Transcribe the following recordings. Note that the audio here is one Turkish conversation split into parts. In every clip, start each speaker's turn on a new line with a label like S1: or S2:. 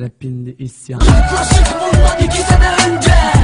S1: Rapinde isyan
S2: Yaklaşık bundan iki sene önce.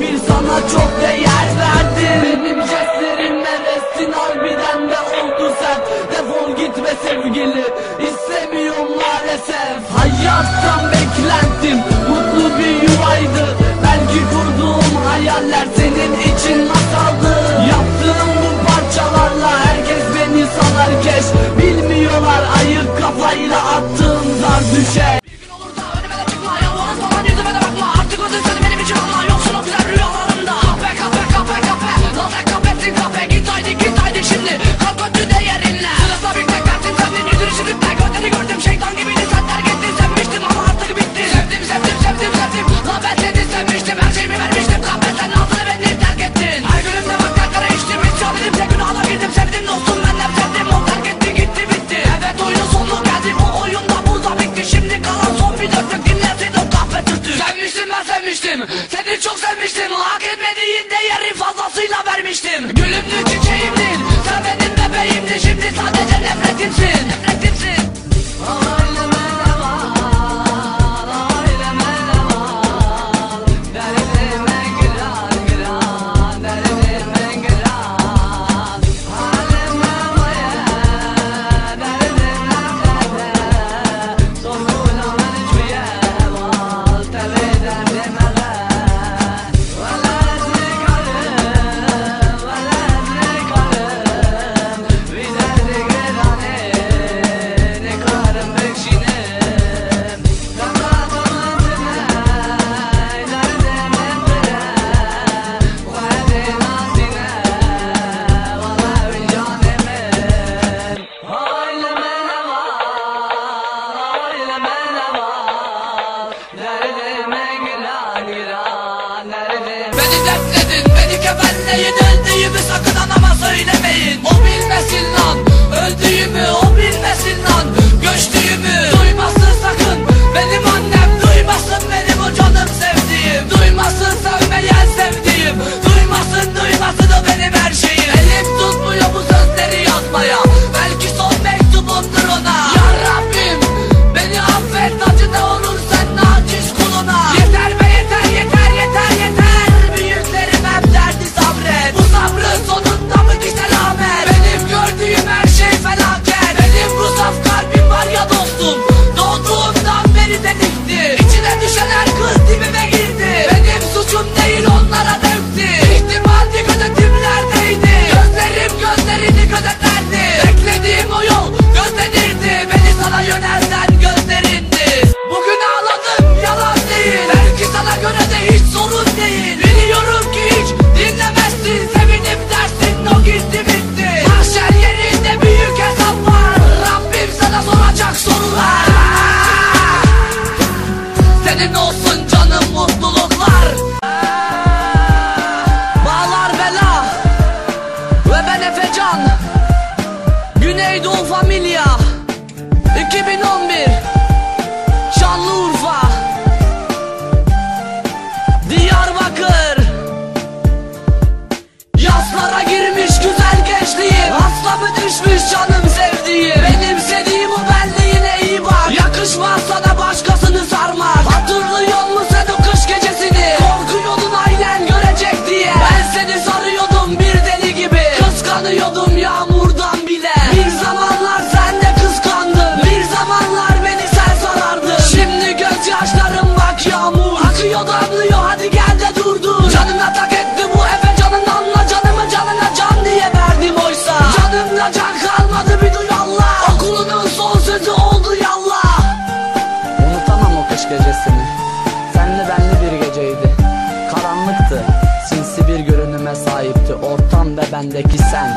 S2: bir sana çok değer verdim. Benim jestlerimle restin harbiden de oldu sen Defol gitme sevgili istemiyorum maalesef. Hayattan beklentim mutlu bir yuvaydı. Belki kurduğum hayaller senin için masaldı. Yaptığım bu parçalarla herkes beni salar. Keş Bilmiyorlar ayık kafayla attığım dar düşer. Eydun Familia 2011 bendeki sen.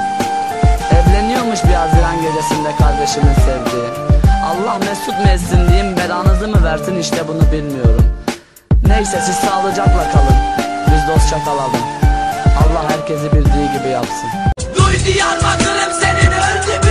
S2: Evleniyormuş bir Haziran gecesinde kardeşimin sevdiği. Allah mesut mu etsin diyeyim belanızı mı versin işte bunu bilmiyorum. Neyse siz sağlıcakla kalın. Biz dostça kalalım Allah herkesi bildiği gibi yapsın.
S1: Duy Diyarbakır'ım senin öldü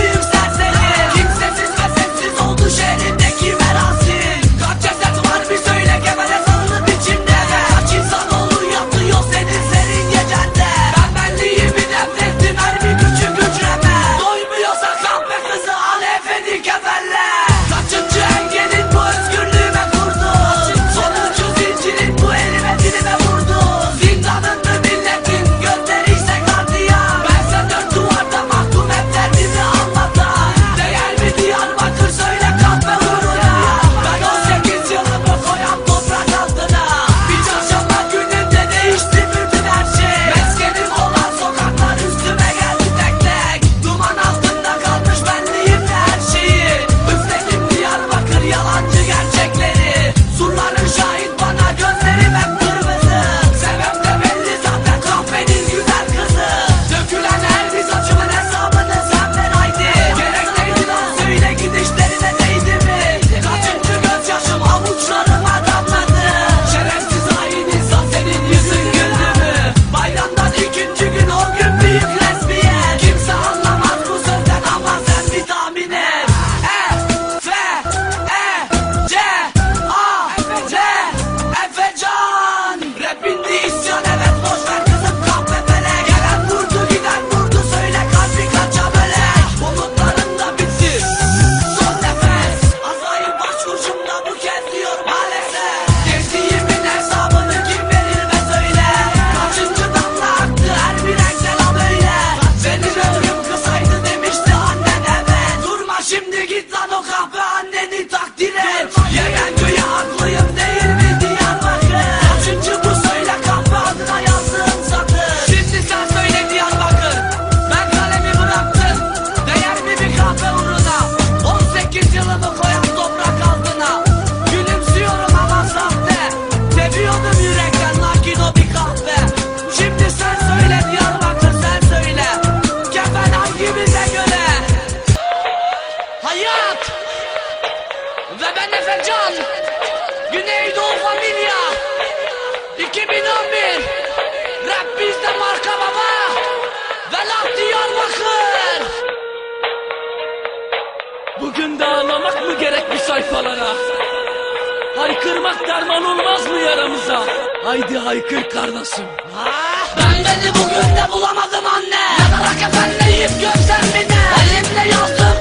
S3: gerekmiş sayfalara. Haykırmak derman olmaz mı yaramıza? Haydi haykır kardeşim?
S1: Ah! Ben seni bugün de bulamadım anne. Yanarak efendiyim gömsen bir de Elimle yazdım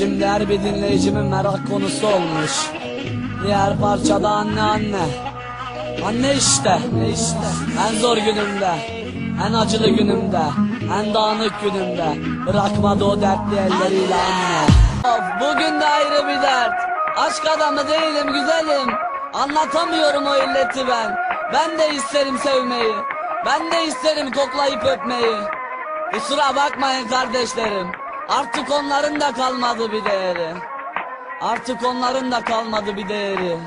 S1: her bir
S2: dinleyicimin merak konusu olmuş? Diğer parçada anne anne. Anne işte, işte? En zor günümde En acılı günümde En dağınık günümde. Bırakmadı o dertli elleriyle anne. Bugün de ayrı bir dert. Aşk adamı değilim güzelim. Anlatamıyorum o illeti ben. Ben de isterim sevmeyi. Ben de isterim koklayıp öpmeyi. Kusura bakmayın kardeşlerim Artık onların da kalmadı bir değeri. Artık onların da kalmadı bir değeri.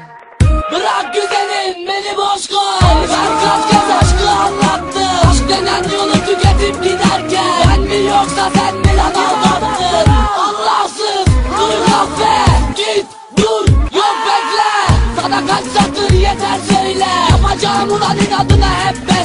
S2: Bırak güzelim beni boş koy. Ben kaç kez aşkı anlattım. Aşk denen yolu tüketip giderken. Ben mi yoksa sen mi lan aldattın? Allahsız dur kahve. Git dur yok bekle. Sana kaç satır yeter söyle. Yapacağım ulan inadına hep beste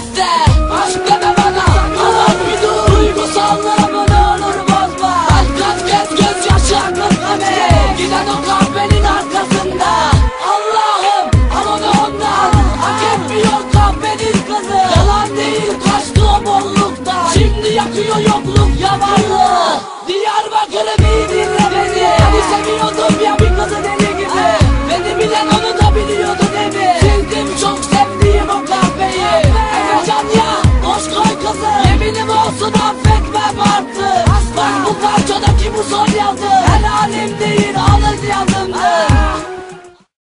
S2: yakıyor yokluk ya varlığı Diyarbakır'ı bir dinle beni. Seni seviyordum ya bir kızı deli gibi. Beni bilen onu da biliyordu değil mi Sildim çok sevdiğim o kahveyi. Efecan ya boş koy kızı. Yeminim olsun affetmem artık Bak bu parçadaki bu son yazı. Her halimdeyim